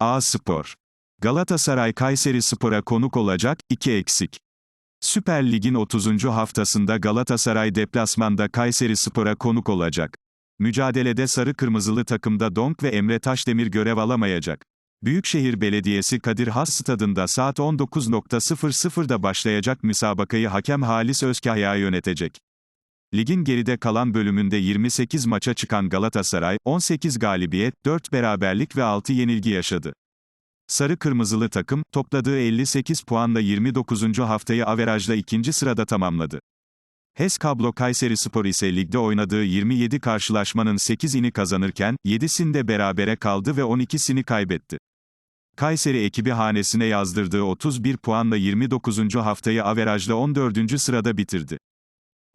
A Spor. Galatasaray Kayseri Spor'a konuk olacak, 2 eksik. Süper Lig'in 30. haftasında Galatasaray deplasmanda Kayseri Spor'a konuk olacak. Mücadelede sarı kırmızılı takımda Donk ve Emre Taşdemir görev alamayacak. Büyükşehir Belediyesi Kadir Has Stadında saat 19.00'da başlayacak müsabakayı hakem Halis Özkahya yönetecek. Ligin geride kalan bölümünde 28 maça çıkan Galatasaray, 18 galibiyet, 4 beraberlik ve 6 yenilgi yaşadı. Sarı Kırmızılı takım, topladığı 58 puanla 29. haftayı averajla ikinci sırada tamamladı. HES Kablo Kayseri Spor ise ligde oynadığı 27 karşılaşmanın 8'ini kazanırken, 7'sinde berabere kaldı ve 12'sini kaybetti. Kayseri ekibi hanesine yazdırdığı 31 puanla 29. haftayı averajla 14. sırada bitirdi.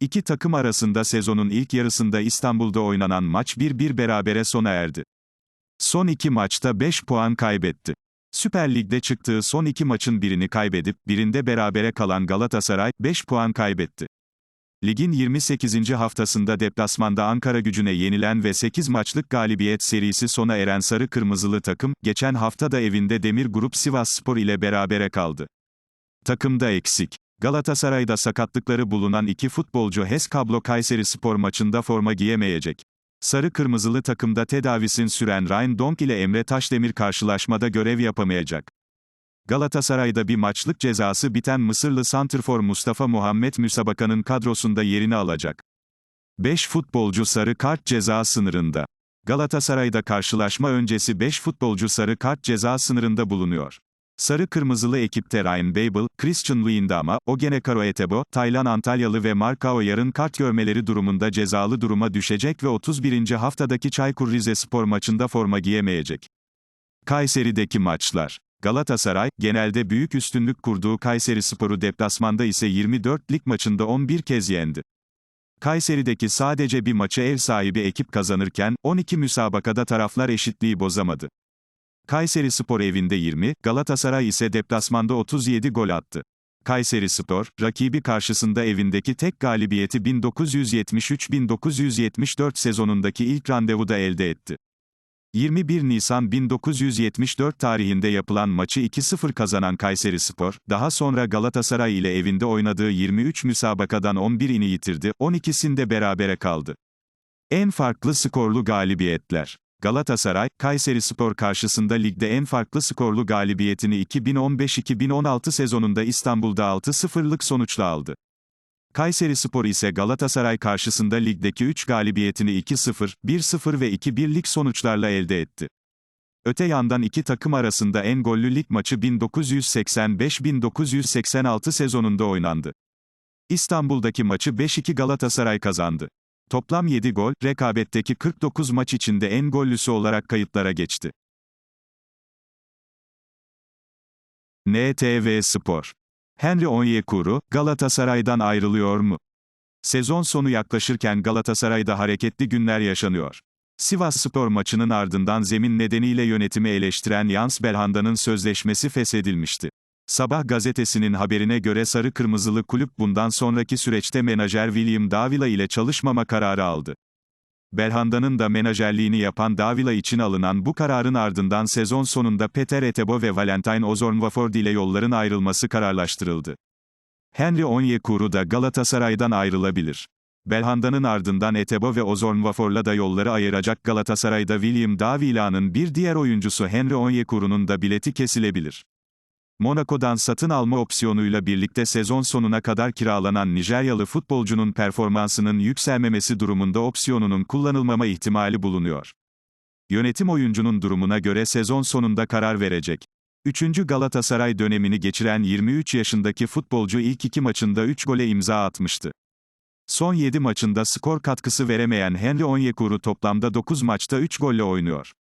İki takım arasında sezonun ilk yarısında İstanbul'da oynanan maç 1-1 berabere sona erdi. Son iki maçta 5 puan kaybetti. Süper Lig'de çıktığı son iki maçın birini kaybedip, birinde berabere kalan Galatasaray, 5 puan kaybetti. Ligin 28. haftasında deplasmanda Ankara gücüne yenilen ve 8 maçlık galibiyet serisi sona eren Sarı Kırmızılı takım, geçen hafta da evinde Demir Grup Sivas Spor ile berabere kaldı. Takımda eksik. Galatasaray'da sakatlıkları bulunan iki futbolcu HES Kablo Kayseri Spor maçında forma giyemeyecek. Sarı Kırmızılı takımda tedavisin süren Ryan Donk ile Emre Taşdemir karşılaşmada görev yapamayacak. Galatasaray'da bir maçlık cezası biten Mısırlı santrfor Mustafa Muhammed müsabakanın kadrosunda yerini alacak. 5 futbolcu sarı kart ceza sınırında. Galatasaray'da karşılaşma öncesi 5 futbolcu sarı kart ceza sınırında bulunuyor. Sarı kırmızılı ekipte Ryan Babel, Christian Luyendama, Ogene Karo Etebo, Taylan Antalyalı ve Markao yarın kart görmeleri durumunda cezalı duruma düşecek ve 31. haftadaki Çaykur Rizespor maçında forma giyemeyecek. Kayseri'deki maçlar Galatasaray, genelde büyük üstünlük kurduğu Kayseri Sporu deplasmanda ise 24 lig maçında 11 kez yendi. Kayseri'deki sadece bir maçı ev sahibi ekip kazanırken, 12 müsabakada taraflar eşitliği bozamadı. Kayseri Spor evinde 20, Galatasaray ise deplasmanda 37 gol attı. Kayseri Spor, rakibi karşısında evindeki tek galibiyeti 1973-1974 sezonundaki ilk randevuda elde etti. 21 Nisan 1974 tarihinde yapılan maçı 2-0 kazanan Kayseri Spor, daha sonra Galatasaray ile evinde oynadığı 23 müsabakadan 11'ini yitirdi, 12'sinde berabere kaldı. En farklı skorlu galibiyetler Galatasaray, Kayseri Spor karşısında ligde en farklı skorlu galibiyetini 2015-2016 sezonunda İstanbul'da 6-0'lık sonuçla aldı. Kayseri Spor ise Galatasaray karşısında ligdeki 3 galibiyetini 2-0, 1-0 ve 2-1'lik sonuçlarla elde etti. Öte yandan iki takım arasında en gollü lig maçı 1985-1986 sezonunda oynandı. İstanbul'daki maçı 5-2 Galatasaray kazandı. Toplam 7 gol, rekabetteki 49 maç içinde en gollüsü olarak kayıtlara geçti. NTV Spor Henry Onyekuru, Galatasaray'dan ayrılıyor mu? Sezon sonu yaklaşırken Galatasaray'da hareketli günler yaşanıyor. Sivas Spor maçının ardından zemin nedeniyle yönetimi eleştiren Jans Belhanda'nın sözleşmesi feshedilmişti. Sabah gazetesinin haberine göre Sarı Kırmızılı kulüp bundan sonraki süreçte menajer William Davila ile çalışmama kararı aldı. Belhanda'nın da menajerliğini yapan Davila için alınan bu kararın ardından sezon sonunda Peter Etebo ve Valentine Ozornwaford ile yolların ayrılması kararlaştırıldı. Henry Onyekuru da Galatasaray'dan ayrılabilir. Belhanda'nın ardından Etebo ve Ozornwafor'la da yolları ayıracak Galatasaray'da William Davila'nın bir diğer oyuncusu Henry Onyekuru'nun da bileti kesilebilir. Monaco'dan satın alma opsiyonuyla birlikte sezon sonuna kadar kiralanan Nijeryalı futbolcunun performansının yükselmemesi durumunda opsiyonunun kullanılmama ihtimali bulunuyor. Yönetim oyuncunun durumuna göre sezon sonunda karar verecek. 3. Galatasaray dönemini geçiren 23 yaşındaki futbolcu ilk iki maçında 3 gole imza atmıştı. Son 7 maçında skor katkısı veremeyen Henry Onyekuru toplamda 9 maçta 3 golle oynuyor.